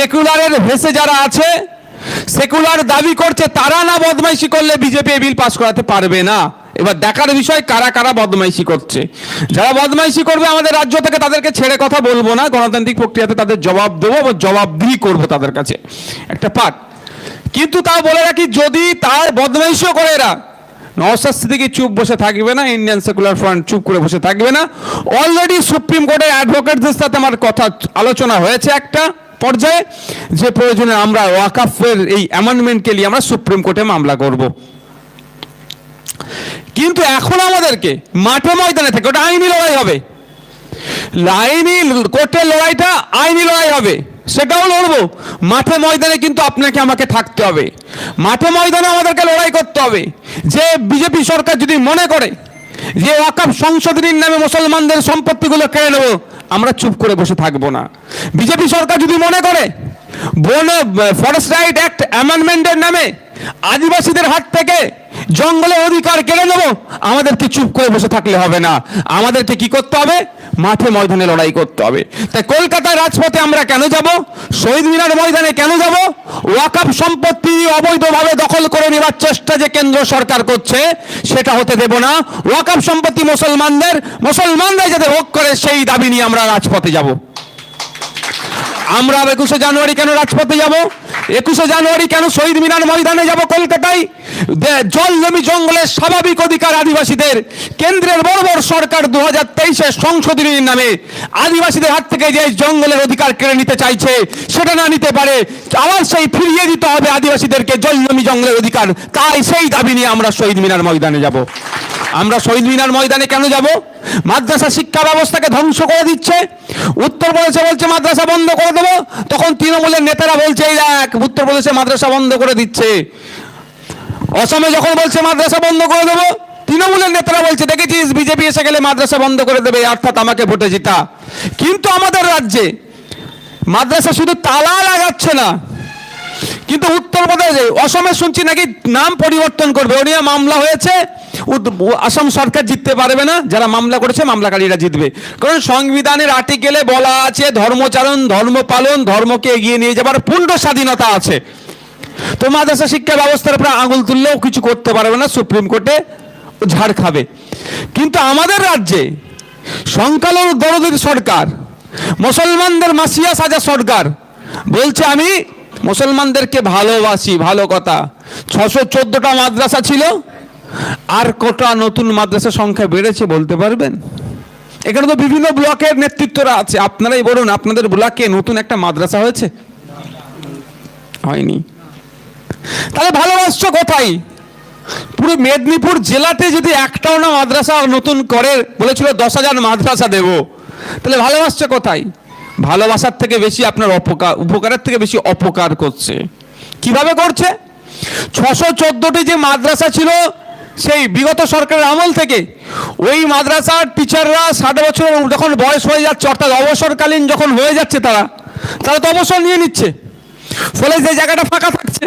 সেকুলারের ভেসে যারা আছে, সেকুলার দাবি করছে তারা না বদমাইশি করলে বিজেপি বিল পাস করাতে পারবে না। এবার দেখার বিষয়, কারা কারা বদমাইশি করছে? যারা বদমাইশি করবে আমাদের রাজ্য থেকে তাদেরকে ছেড়ে কথা বলব না, গণতান্ত্রিক প্রক্রিয়াতে তাদের জবাব দেবো এবং জবাবদিহি করব তাদের কাছে। একটা পাঠ। কিন্তু তাও বলে রাখি, যদি তার বদমাইশিও করে এরা নওসাদ সিদ্দিকি চুপ বসে থাকবে না ইন্ডিয়ান সেকুলার ফ্রন্ট চুপ করে বসে থাকবে না। অলরেডি সুপ্রিম কোর্টের অ্যাডভোকেটদের সাথে আমার কথা আলোচনা হয়েছে একটা। পর্যায়ে যে প্রয়োজনে আমরা ওয়াকাফের এই অ্যামেন্ডমেন্টকে নিয়ে আমরা সুপ্রিম কোর্টে মামলা করব। কিন্তু এখন আমাদেরকে মাঠে ময়দানে থেকে ওটা আইনি লড়াই হবে। আইনি কোর্টের লড়াইটা আইনি লড়াই হবে, সেটাও লড়বো। মাঠে ময়দানে কিন্তু আপনাকে আমাকে থাকতে হবে। মাঠে ময়দানে আমাদেরকে লড়াই করতে হবে। যে বিজেপি সরকার যদি মনে করে যে ওয়াকাফ সংশোধনীর নামে মুসলমানদের সম্পত্তিগুলো কেড়ে নেব আমরা চুপ করে বসে থাকব না। বিজেপি সরকার যদি মনে করে, বন ফরেস্ট রাইট অ্যাক্ট অ্যামেন্ডমেন্টের নামে আদিবাসীদের হাত থেকে জঙ্গলের অধিকার কেড়ে নেব। আমাদেরকে চুপ করে বসে থাকলে হবে না। আমাদেরকে কি করতে হবে? মাঠে ময়দানে লড়াই করতে হবে। তাই কলকাতার রাজপথে আমরা কেন যাব? শহীদ মিনার ময়দানে কেন যাব? ওয়াকাফ সম্পত্তি অবৈধভাবে দখল করে নেওয়ার চেষ্টা যে কেন্দ্র সরকার করছে, সেটা হতে দেব না। ওয়াকাপ সম্পত্তি মুসলমানদের মুসলমানরা যাতে ভোগ করে, সেই দাবি নিয়ে আমরা রাজপথে যাব। আমরা একুশে জানুয়ারি কেন রাজপথে যাব? একুশে জানুয়ারি কেন শহীদ মিনার ময়দানে যাব কলকাতায়? জল জমি জঙ্গলের স্বাভাবিক অধিকার আদিবাসীদের, কেন্দ্রের বড় বড় সরকার দু হাজার তেইশের সংশোধনীর নামে আদিবাসীদের হাত থেকে যে জঙ্গলের অধিকার কেড়ে নিতে চাইছে, সেটা না নিতে পারে, আবার সেই ফিরিয়ে দিতে হবে আদিবাসীদেরকে জল জমি জঙ্গলের অধিকার। তাই সেই দাবি নিয়ে আমরা শহীদ মিনার ময়দানে যাব। আমরা শহীদ মিনার ময়দানে কেন যাব? মাদ্রাসা শিক্ষা ব্যবস্থাকে ধ্বংস করে দিচ্ছে। উত্তরপ্রদেশে বলছে, মাদ্রাসা বন্ধ করে দেবো। তখন তৃণমূলের নেতারা বলছে, এই দেখ উত্তরপ্রদেশে মাদ্রাসা বন্ধ করে দিচ্ছে। অসমে যখন বলছে, মাদ্রাসা বন্ধ করে দেবো, তৃণমূলের নেতারা বলছে, দেখেছিস, বিজেপি এসে গেলে মাদ্রাসা বন্ধ করে দেবে অর্থাৎ আমাকে ভোটে জিতা। কিন্তু আমাদের রাজ্যে মাদ্রাসা শুধু তালা লাগাচ্ছে না। কিন্তু উত্তরপ্রদেশে অসমে শুনছি নাকি নাম পরিবর্তন করবে। ও নিয়ে মামলা হয়েছে। আসাম সরকার জিততে পারবে না, যারা মামলা করেছে মামলাকারীরা জিতবে। কারণ সংবিধানের আর্টিকেলে বলা আছে, ধর্মচারণ ধর্ম পালন ধর্মকে এগিয়ে নিয়ে যাবার পূর্ণ স্বাধীনতা আছে। তো মাদ্রাসা শিক্ষা ব্যবস্থার উপরে আঙুল তুললেও কিছু করতে পারবে না, সুপ্রিম কোর্টে ঝাড় খাবে। কিন্তু আমাদের রাজ্যে সংখ্যালঘু দরদের সরকার, মুসলমানদের মাসিয়া সাজা সরকার বলছে, আমি মুসলমানদেরকে ভালোবাসি, ভালো কথা। ছশো চোদ্দটা মাদ্রাসা ছিল আর কটা নতুন মাদ্রাসা সংখ্যা বেড়েছে বলতে পারবেন? এখানে তো বিভিন্ন ব্লকের নেতৃত্বরা আছে। আপনারাই বলুন, আপনাদের ব্লকে নতুন একটা মাদ্রাসা হয়েছে? হয়নি। তাহলে ভালোবাসছো কোথায়? পুরো মেদিনীপুর জেলাতে যদি একটাও না মাদ্রাসা নতুন করে বলেছিল দশ হাজার মাদ্রাসা দেব, তাহলে ভালোবাসছে কোথায়? ভালোবাসার থেকে বেশি আপনার অপকার উপকারের থেকে বেশি অপকার করছে। কীভাবে করছে? ছশো চোদ্দটি যে মাদ্রাসা ছিল সেই বিগত সরকারের আমল থেকে ওই মাদ্রাসার টিচাররা ষাট বছর যখন বয়স হয়ে যাচ্ছে, অর্থাৎ অবসরকালীন যখন হয়ে যাচ্ছে তারা তারা তো অবসর নিয়ে নিচ্ছে। ফলে যে জায়গাটা ফাঁকা থাকছে